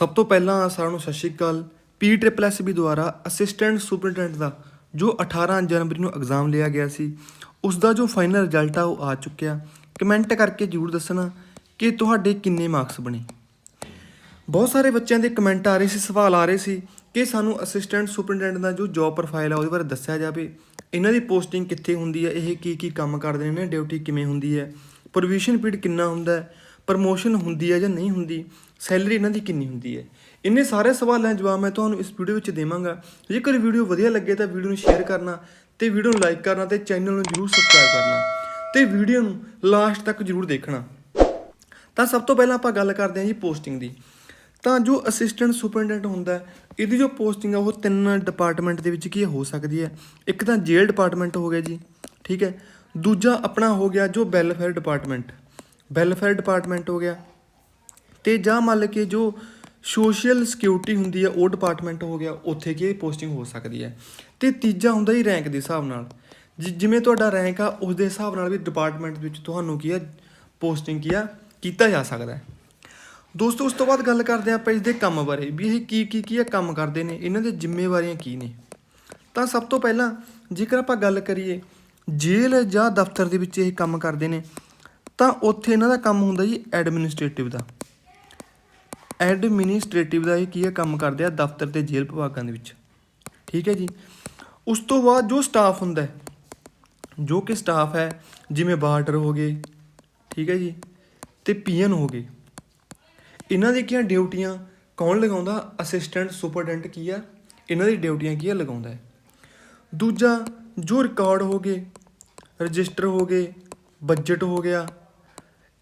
ਸਭ ਤੋਂ ਪਹਿਲਾਂ ਸਾਰਿਆਂ ਨੂੰ Sat Shri Akal. P triple S B ਦੁਆਰਾ ਅਸਿਸਟੈਂਟ ਸੁਪਰਡੈਂਟ ਦਾ ਜੋ 18 ਜਨਵਰੀ ਨੂੰ ਐਗਜ਼ਾਮ ਲਿਆ ਗਿਆ ਸੀ ਉਸ ਦਾ ਜੋ ਫਾਈਨਲ ਰਿਜ਼ਲਟ ਆ, ਉਹ ਆ ਚੁੱਕਿਆ। ਕਮੈਂਟ ਕਰਕੇ ਜਰੂਰ ਦੱਸਣਾ ਕਿ ਤੁਹਾਡੇ ਕਿੰਨੇ ਮਾਰਕਸ ਬਣੇ। ਬਹੁਤ ਸਾਰੇ ਬੱਚਿਆਂ ਦੇ ਕਮੈਂਟ ਆ ਰਹੇ ਸੀ, ਸਵਾਲ ਆ ਰਹੇ ਸੀ ਕਿ ਸਾਨੂੰ ਅਸਿਸਟੈਂਟ ਸੁਪਰਡੈਂਟ ਦਾ ਜੋ ਜੌਬ ਪ੍ਰੋਫਾਈਲ ਆ, ਉਹਦੇ ਬਾਰੇ ਦੱਸਿਆ ਜਾਵੇ। ਇਹਨਾਂ ਦੀ ਪੋਸਟਿੰਗ ਕਿੱਥੇ ਹੁੰਦੀ ਹੈ ਇਹ ਕੀ ਕੀ ਕੰਮ ਕਰਦੇ ਨੇ ਡਿਊਟੀ ਕਿਵੇਂ ਹੁੰਦੀ ਹੈ ਪ੍ਰੋਵੀਸ਼ਨ ਪੀਰੀਅਡ ਕਿੰਨਾ ਹੁੰਦਾ ਹੈ ਪ੍ਰਮੋਸ਼ਨ ਹੁੰਦੀ ਹੈ ਜਾਂ ਨਹੀਂ ਹੁੰਦੀ। ਸੈਲਰੀ ਇਹਨਾਂ ਦੀ ਕਿੰਨੀ ਹੁੰਦੀ ਹੈ? ਇੰਨੇ ਸਾਰੇ ਸਵਾਲਾਂ ਦੇ ਜਵਾਬ ਮੈਂ ਤੁਹਾਨੂੰ ਇਸ ਵੀਡੀਓ ਵਿੱਚ ਦੇਵਾਂਗਾ। ਜੇਕਰ ਵੀਡੀਓ ਵਧੀਆ ਲੱਗੇ ਤਾਂ ਵੀਡੀਓ ਨੂੰ ਸ਼ੇਅਰ ਕਰਨਾ ਤੇ ਵੀਡੀਓ ਨੂੰ ਲਾਈਕ ਕਰਨਾ ਤੇ ਚੈਨਲ ਨੂੰ ਜਰੂਰ ਸਬਸਕ੍ਰਾਈਬ ਕਰਨਾ ਤੇ ਵੀਡੀਓ ਨੂੰ ਲਾਸਟ ਤੱਕ ਜਰੂਰ ਦੇਖਣਾ। ਤਾਂ ਸਭ ਤੋਂ ਪਹਿਲਾਂ ਆਪਾਂ ਗੱਲ ਕਰਦੇ ਹਾਂ ਜੀ ਪੋਸਟਿੰਗ ਦੀ। ਤਾਂ ਜੋ ਅਸਿਸਟੈਂਟ ਸੁਪਰਡੈਂਟ ਹੁੰਦਾ ਇਹਦੀ ਜੋ ਪੋਸਟਿੰਗ ਆ, ਉਹ ਤਿੰਨ ਡਿਪਾਰਟਮੈਂਟ ਦੇ ਵਿੱਚ ਕੀ ਹੋ ਸਕਦੀ ਹੈ? ਇੱਕ ਤਾਂ ਜੇਲ੍ਹ ਡਿਪਾਰਟਮੈਂਟ ਹੋ ਗਿਆ ਜੀ, ਠੀਕ ਹੈ। ਦੂਜਾ ਆਪਣਾ ਹੋ ਗਿਆ ਜੋ ਵੈਲਫੇਅਰ ਡਿਪਾਰਟਮੈਂਟ ਵੈਲਫੇਅਰ ਡਿਪਾਰਟਮੈਂਟ ਹੋ ਗਿਆ। ਤੇ ਜਾਂ ਮੰਨ ਕੇ ਜੋ ਸੋਸ਼ਲ ਸਿਕਿਉਰਿਟੀ ਹੁੰਦੀ ਹੈ ਉਹ ਡਿਪਾਰਟਮੈਂਟ ਹੋ ਗਿਆ, ਉੱਥੇ ਕੀ ਪੋਸਟਿੰਗ ਹੋ ਸਕਦੀ ਹੈ ਤੇ ਤੀਜਾ ਹੁੰਦਾ ਜੀ ਰੈਂਕ ਦੇ ਹਿਸਾਬ ਨਾਲ। ਜਿਵੇਂ ਤੁਹਾਡਾ ਰੈਂਕ ਆ ਉਸ ਦੇ ਹਿਸਾਬ ਨਾਲ ਵੀ ਡਿਪਾਰਟਮੈਂਟ ਵਿੱਚ ਤੁਹਾਨੂੰ ਕੀ ਆ ਪੋਸਟਿੰਗ ਕੀ ਆ, ਕੀਤਾ ਜਾ ਸਕਦਾ ਹੈ। ਦੋਸਤੋ, ਉਸ ਤੋਂ ਬਾਅਦ ਗੱਲ ਕਰਦੇ ਹਾਂ ਆਪਾਂ ਇਸ ਦੇ ਕੰਮ ਬਾਰੇ ਵੀ ਇਹ ਕੀ ਕੀ ਕੀ ਆ, ਕੰਮ ਕਰਦੇ ਨੇ, ਇਹਨਾਂ ਦੇ ਜ਼ਿੰਮੇਵਾਰੀਆਂ ਕੀ ਨੇ। ਤਾਂ ਸਭ ਤੋਂ ਪਹਿਲਾਂ ਜੇਕਰ ਆਪਾਂ ਗੱਲ ਕਰੀਏ, ਜੇਲ੍ਹ ਜਾਂ ਦਫ਼ਤਰ ਦੇ ਵਿੱਚ ਇਹ ਕੰਮ ਕਰਦੇ ਨੇ, ਤਾਂ ਉੱਥੇ ਇਹਨਾਂ ਦਾ ਕੰਮ ਹੁੰਦਾ ਜੀ ਐਡਮਿਨਿਸਟ੍ਰੇਟਿਵ ਦਾ। ਐਡਮਿਨਿਸਟ੍ਰੇਟਿਵ ਦਾ ਇਹ ਕੀ ਹੈ? ਕੰਮ ਕਰਦੇ ਆ ਦਫ਼ਤਰ ਤੇ ਜੇਲ੍ਹ ਵਿਭਾਗਾਂ ਦੇ ਵਿੱਚ। ਠੀਕ ਹੈ ਜੀ? ਉਸ ਤੋਂ ਬਾਅਦ ਜੋ ਸਟਾਫ ਹੁੰਦਾ ਹੈ, ਜੋ ਕਿ ਸਟਾਫ ਹੈ, ਜਿਵੇਂ ਬਾਰਡਰ ਹੋ ਗਏ, ਠੀਕ ਹੈ ਜੀ? ਤੇ ਪੀਐਨ ਹੋ ਗਏ। ਇਹਨਾਂ ਦੀ ਕੀ ਡਿਊਟੀਆਂ? ਕੌਣ ਲਗਾਉਂਦਾ? ਅਸਿਸਟੈਂਟ ਸੁਪਰਡੈਂਟ ਕੀ ਆ? ਇਹਨਾਂ ਦੀ ਡਿਊਟੀਆਂ ਕੀ ਆ? ਲਗਾਉਂਦਾ ਹੈ। ਦੂਜਾ, ਜੋ ਰਿਕਾਰਡ ਹੋ ਗਏ, ਰਜਿਸਟਰ ਹੋ ਗਏ ਬਜਟ ਹੋ ਗਿਆ,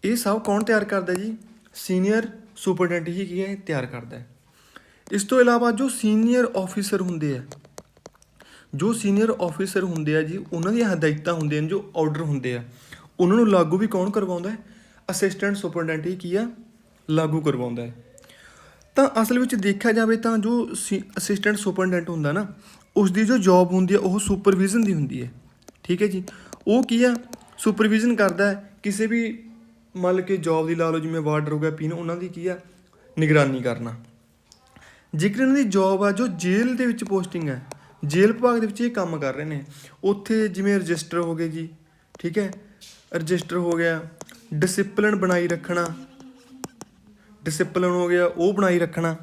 ਇਹ ਸਭ ਕੌਣ ਤਿਆਰ ਕਰਦਾ ਜੀ? ਸੀਨੀਅਰ ਸੁਪਰਡੈਂਟ ਹੀ ਕੀ ਹੈ, ਤਿਆਰ ਕਰਦਾ ਹੈ। ਇਸ ਤੋਂ ਇਲਾਵਾ ਜੋ ਸੀਨੀਅਰ ਆਫੀਸਰ ਹੁੰਦੇ ਆ, ਜੋ ਸੀਨੀਅਰ ਆਫੀਸਰ ਹੁੰਦੇ ਆ ਜੀ, ਉਹਨਾਂ ਦੀਆਂ ਹਦਾਇਤਾਂ ਹੁੰਦੀਆਂ ਨੇ ਜੋ ਆਰਡਰ ਹੁੰਦੇ ਆ, ਉਹਨਾਂ ਨੂੰ ਲਾਗੂ ਵੀ ਕੌਣ ਕਰਵਾਉਂਦਾ ਹੈ? ਅਸਿਸਟੈਂਟ ਸੁਪਰਡੈਂਟ ਹੀ ਕੀ ਆ? ਲਾਗੂ ਕਰਵਾਉਂਦਾ ਹੈ। ਤਾਂ ਅਸਲ ਵਿੱਚ ਦੇਖਿਆ ਜਾਵੇ ਤਾਂ ਜੋ ਅਸਿਸਟੈਂਟ ਸੁਪਰਡੈਂਟ ਹੁੰਦਾ ਨਾ ਉਸ ਦੀ ਜੋ ਜੌਬ ਹੁੰਦੀ ਹੈ ਉਹ ਸੁਪਰਵਿਜ਼ਨ ਦੀ ਹੁੰਦੀ ਹੈ। ਠੀਕ ਹੈ ਜੀ। ਉਹ ਕੀ ਆ? ਸੁਪਰਵਿਜ਼ਨ ਕਰਦਾ ਹੈ, ਕਿਸੇ ਵੀ ਮੰਨ ਲਓ ਕਿ ਜੌਬ ਦੀ ਲਾ ਲਓ ਜਿਵੇਂ ਵਾਰਡਰ ਹੋ ਗਿਆ ਪੀਨ ਉਹਨਾਂ ਦੀ ਕੀ ਆ? ਨਿਗਰਾਨੀ ਕਰਨਾ। ਜੇਕਰ ਇਹਨਾਂ ਦੀ ਜੌਬ ਆ, ਜੋ ਜੇਲ੍ਹ ਦੇ ਵਿੱਚ ਪੋਸਟਿੰਗ ਹੈ ਜੇਲ੍ਹ ਵਿਭਾਗ ਦੇ ਵਿੱਚ ਇਹ ਕੰਮ ਕਰ ਰਹੇ ਨੇ, ਉੱਥੇ ਜਿਵੇਂ ਰਜਿਸਟਰ ਹੋ ਗਏ ਜੀ, ਠੀਕ ਹੈ? ਰਜਿਸਟਰ ਹੋ ਗਿਆ ਡਿਸਪਲਿਨ ਬਣਾਈ ਰੱਖਣਾ ਡਿਸਪਲਿਨ ਹੋ ਗਿਆ, ਉਹ ਬਣਾਈ ਰੱਖਣਾ,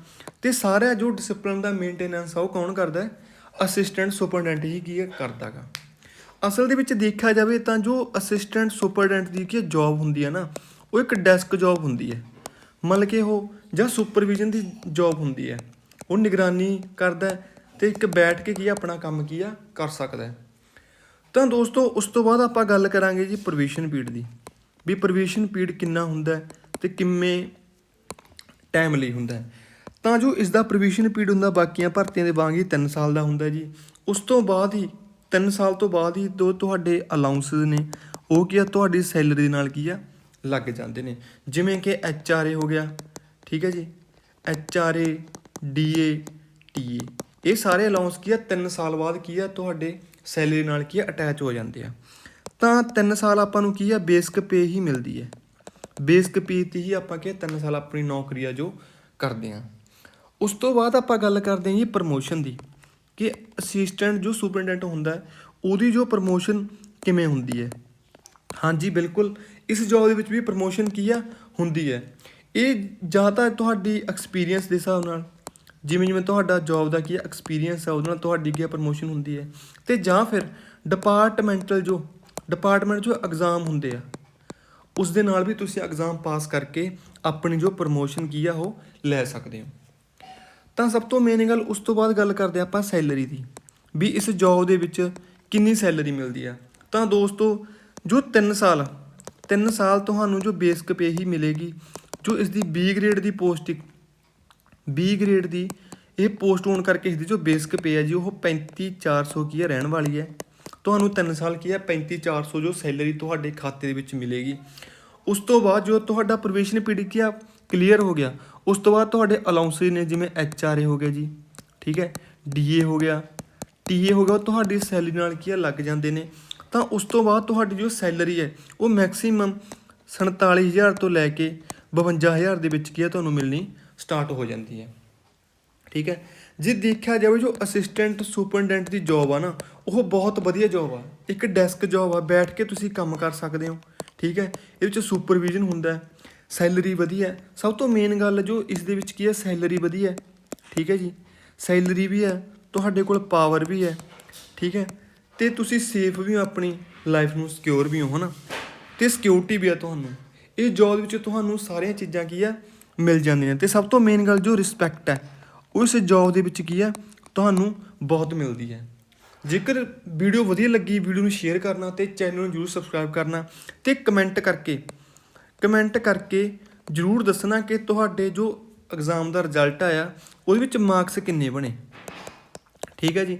ਤੇ ਸਾਰਾ ਜੋ ਡਿਸਪਲਿਨ ਦਾ ਮੇਨਟੇਨੈਂਸ ਆ, ਉਹ ਕੌਣ ਕਰਦਾ ਹੈ? ਅਸਿਸਟੈਂਟ ਸੁਪਰਡੈਂਟ ਹੀ ਕੀ ਹੈ? ਕਰਦਾਗਾ। ਅਸਲ ਦੇ ਵਿੱਚ ਦੇਖਿਆ ਜਾਵੇ ਤਾਂ ਜੋ ਅਸਿਸਟੈਂਟ ਸੁਪਰਡੈਂਟ ਦੀ ਕੀ ਜੌਬ ਹੁੰਦੀ ਹੈ ਨਾ ਉਹ ਇੱਕ ਡੈਸਕ ਜੌਬ ਹੁੰਦੀ ਹੈ। ਮਤਲਬ ਕਿ ਉਹ ਜਾਂ ਸੁਪਰਵਿਜ਼ਨ ਦੀ ਜੌਬ ਹੁੰਦੀ ਹੈ। ਉਹ ਨਿਗਰਾਨੀ ਕਰਦਾ ਹੈ ਤੇ ਇੱਕ ਬੈਠ ਕੇ ਕੀ ਆ, ਆਪਣਾ ਕੰਮ ਕੀ ਆ ਕਰ ਸਕਦਾ ਤਾਂ ਦੋਸਤੋ ਉਸ ਤੋਂ ਬਾਅਦ ਆਪਾਂ ਗੱਲ ਕਰਾਂਗੇ ਜੀ ਪ੍ਰੋਵੀਜ਼ਨ ਪੀਰੀਅਡ ਦੀ। ਵੀ ਪ੍ਰੋਵੀਜ਼ਨ ਪੀਰੀਅਡ ਕਿੰਨਾ ਹੁੰਦਾ ਹੈ ਤੇ ਕਿੰਨੇ ਟਾਈਮ ਲਈ ਹੁੰਦਾ ਤਾਂ ਜੋ ਇਸ ਦਾ ਪ੍ਰੋਵੀਜ਼ਨ ਪੀਰੀਅਡ ਹੁੰਦਾ ਬਾਕੀਆਂ ਭਰਤੀਆਂ ਦੇ ਵਾਂਗ ਹੀ 3 ਸਾਲ ਦਾ ਹੁੰਦਾ ਜੀ। ਉਸ ਤੋਂ ਬਾਅਦ ਹੀ 3 ਸਾਲ ਤੋਂ ਬਾਅਦ ਹੀ ਦੋ ਤੁਹਾਡੇ ਅਲਾਉਂਸਸ ਨੇ। ਉਹ ਕੀ ਆ? ਤੁਹਾਡੀ ਸੈਲਰੀ ਦੇ ਨਾਲ ਕੀ ਆ? ਲੱਗ ਜਾਂਦੇ ਨੇ। ਜਿਵੇਂ ਕਿ ਐਚ ਆਰ ਏ ਹੋ ਗਿਆ। ਠੀਕ ਹੈ ਜੀ? H R A D A T A ਇਹ ਸਾਰੇ ਅਲਾਉਂਸ ਕੀ ਆ? 3 ਸਾਲ ਬਾਅਦ ਕੀ ਆ? ਤੁਹਾਡੇ ਸੈਲਰੀ ਨਾਲ ਕੀ ਆ? ਅਟੈਚ ਹੋ ਜਾਂਦੇ ਆ। ਤਾਂ 3 ਸਾਲ ਆਪਾਂ ਨੂੰ ਕੀ ਆ? ਬੇਸਿਕ ਪੇ ਹੀ ਮਿਲਦੀ ਹੈ। ਬੇਸਿਕ ਪੇ ਤੇ ਹੀ ਆਪਾਂ ਕਿ 3 ਸਾਲ ਆਪਣੀ ਨੌਕਰੀ ਆ ਜੋ ਕਰਦੇ ਆ। ਉਸ ਤੋਂ ਬਾਅਦ ਆਪਾਂ ਗੱਲ ਕਰਦੇ ਹਾਂ ਜੀ ਪ੍ਰਮੋਸ਼ਨ ਦੀ। ਕਿ ਅਸਿਸਟੈਂਟ ਜੋ ਸੁਪਰਡੈਂਟ ਹੁੰਦਾ ਉਹਦੀ ਜੋ ਪ੍ਰਮੋਸ਼ਨ ਕਿਵੇਂ ਹੁੰਦੀ ਹੈ? ਹਾਂਜੀ, ਬਿਲਕੁਲ। ਇਸ ਜੌਬ ਦੇ ਵਿੱਚ ਵੀ ਪ੍ਰਮੋਸ਼ਨ ਕੀ ਆ? ਹੁੰਦੀ ਹੈ। ਇਹ ਜਾਂ ਤਾਂ ਤੁਹਾਡੀ ਐਕਸਪੀਰੀਅੰਸ ਦੇ ਹਿਸਾਬ ਨਾਲ, ਜਿਵੇਂ ਜਿਵੇਂ ਤੁਹਾਡਾ ਜੌਬ ਦਾ ਕੀ ਐਕਸਪੀਰੀਅੰਸ ਹੈ ਉਹਦੇ ਨਾਲ ਤੁਹਾਡੀ ਕੀ ਪ੍ਰਮੋਸ਼ਨ ਹੁੰਦੀ ਹੈ। ਤੇ ਜਾਂ ਫਿਰ ਡਿਪਾਰਟਮੈਂਟਲ ਜੋ ਡਿਪਾਰਟਮੈਂਟ ਜੋ ਐਗਜ਼ਾਮ ਹੁੰਦੇ ਆ, ਉਸ ਦੇ ਨਾਲ ਵੀ ਤੁਸੀਂ ਐਗਜ਼ਾਮ ਪਾਸ ਕਰਕੇ ਆਪਣੀ ਜੋ ਪ੍ਰਮੋਸ਼ਨ ਕੀ ਆ, ਉਹ ਲੈ ਸਕਦੇ ਹੋ। ਤਾਂ ਸਭ ਤੋਂ ਮੇਨ ਗੱਲ ਉਸ ਤੋਂ ਬਾਅਦ ਗੱਲ ਕਰਦੇ ਆਪਾਂ ਸੈਲਰੀ ਦੀ, ਵੀ ਇਸ ਜੌਬ ਦੇ ਵਿੱਚ ਕਿੰਨੀ ਸੈਲਰੀ ਮਿਲਦੀ ਆ। ਤਾਂ ਦੋਸਤੋ, ਜੋ 3 ਸਾਲ 3 ਸਾਲ ਤੁਹਾਨੂੰ ਜੋ ਬੇਸਿਕ ਪੇ ਹੀ ਮਿਲੇਗੀ, ਜੋ ਇਸ ਦੀ B ਗ੍ਰੇਡ ਦੀ ਪੋਸਟ B ਗ੍ਰੇਡ ਦੀ ਇਹ ਪੋਸਟ ਹੋਣ ਕਰਕੇ ਇਸ ਦੀ ਜੋ ਬੇਸਿਕ ਪੇ ਹੈ ਜੀ, ਉਹ 35400 ਕੀ ਹੈ ਰਹਿਣ ਵਾਲੀ ਹੈ ਤੁਹਾਨੂੰ 3 ਸਾਲ ਕੀ ਹੈ 35400 ਜੋ ਸੈਲਰੀ ਤੁਹਾਡੇ ਖਾਤੇ ਦੇ ਵਿੱਚ ਮਿਲੇਗੀ। ਉਸ ਤੋਂ ਬਾਅਦ ਜੋ ਤੁਹਾਡਾ ਪ੍ਰੋਵੇਸ਼ਨ ਪੀਰੀਅਡ ਕੀ ਆ ਕਲੀਅਰ ਹੋ ਗਿਆ। ਉਸ ਤੋਂ ਬਾਅਦ ਤੁਹਾਡੇ ਅਲਾਉਂਸਸ ਨੇ ਜਿਵੇਂ ਐਚ ਆਰ ਏ ਹੋ ਗਿਆ ਜੀ, ਠੀਕ ਹੈ ਡੀ ਏ ਹੋ ਗਿਆ ਟੀ ਏ ਹੋ ਗਿਆ ਉਹ ਤੁਹਾਡੀ ਸੈਲਰੀ ਨਾਲ ਕੀ ਆ, ਲੱਗ ਜਾਂਦੇ ਨੇ। ਤਾਂ ਉਸ ਤੋਂ ਬਾਅਦ ਤੁਹਾਡੀ ਜੋ ਸੈਲਰੀ ਹੈ, ਉਹ ਮੈਕਸਿਮਮ 47000 ਤੋਂ ਲੈ ਕੇ 52000 ਦੇ ਵਿੱਚ ਕੀ ਆ, ਤੁਹਾਨੂੰ ਮਿਲਣੀ ਸਟਾਰਟ ਹੋ ਜਾਂਦੀ ਹੈ। ਠੀਕ ਹੈ, ਜੇ ਦੇਖਿਆ ਜਾਵੇ ਜੋ ਅਸਿਸਟੈਂਟ ਸੁਪਰਡੈਂਟ ਦੀ ਜੌਬ ਆ ਨਾ, ਉਹ ਬਹੁਤ ਵਧੀਆ ਜੌਬ ਆ। ਇੱਕ ਡੈਸਕ ਜੌਬ ਆ, ਬੈਠ ਕੇ ਤੁਸੀਂ ਕੰਮ ਕਰ ਸਕਦੇ ਹੋ। ਠੀਕ ਹੈ, ਇਹਦੇ ਵਿੱਚ ਸੁਪਰਵਿਜ਼ਨ ਹੁੰਦਾ ਹੈ। ਸੈਲਰੀ ਵਧੀਆ ਸਭ ਤੋਂ ਮੇਨ ਗੱਲ ਜੋ ਇਸ ਦੇ ਵਿੱਚ ਕੀ ਹੈ, ਸੈਲਰੀ ਵਧੀਆ ਠੀਕ ਹੈ ਜੀ। ਸੈਲਰੀ ਵੀ ਹੈ, ਤੁਹਾਡੇ ਕੋਲ ਪਾਵਰ ਵੀ ਹੈ। ਠੀਕ ਹੈ। ਤੇ ਤੁਸੀਂ ਸੇਫ ਵੀ ਹੋ ਆਪਣੀ ਲਾਈਫ ਨੂੰ ਸਿਕਿਉਰ ਵੀ ਹੋ, ਹਨਾ। ਤੇ ਸਿਕਿਉਰਿਟੀ ਵੀ ਹੈ ਤੁਹਾਨੂੰ। ਇਹ ਜੌਬ ਵਿੱਚ ਤੁਹਾਨੂੰ ਸਾਰੀਆਂ ਚੀਜ਼ਾਂ ਕੀ ਆ ਮਿਲ ਜਾਂਦੀਆਂ ਤੇ ਸਭ ਤੋਂ ਮੇਨ ਗੱਲ ਜੋ ਰਿਸਪੈਕਟ ਹੈ ਉਸ ਜੌਬ ਦੇ ਵਿੱਚ ਕੀ ਆ ਤੁਹਾਨੂੰ ਬਹੁਤ ਮਿਲਦੀ ਹੈ। ਜੇਕਰ ਵੀਡੀਓ ਵਧੀਆ ਲੱਗੀ ਵੀਡੀਓ ਨੂੰ ਸ਼ੇਅਰ ਕਰਨਾ ਤੇ ਚੈਨਲ ਨੂੰ ਜਰੂਰ ਸਬਸਕ੍ਰਾਈਬ ਕਰਨਾ ਤੇ ਕਮੈਂਟ ਕਰਕੇ ਕਮੈਂਟ ਕਰਕੇ ਜਰੂਰ ਦੱਸਣਾ ਕਿ ਤੁਹਾਡੇ ਜੋ ਐਗਜ਼ਾਮ ਦਾ ਰਿਜ਼ਲਟ ਆਇਆ, ਉਹਦੇ ਵਿੱਚ ਮਾਰਕਸ ਕਿੰਨੇ ਬਣੇ? ਠੀਕ ਹੈ ਜੀ?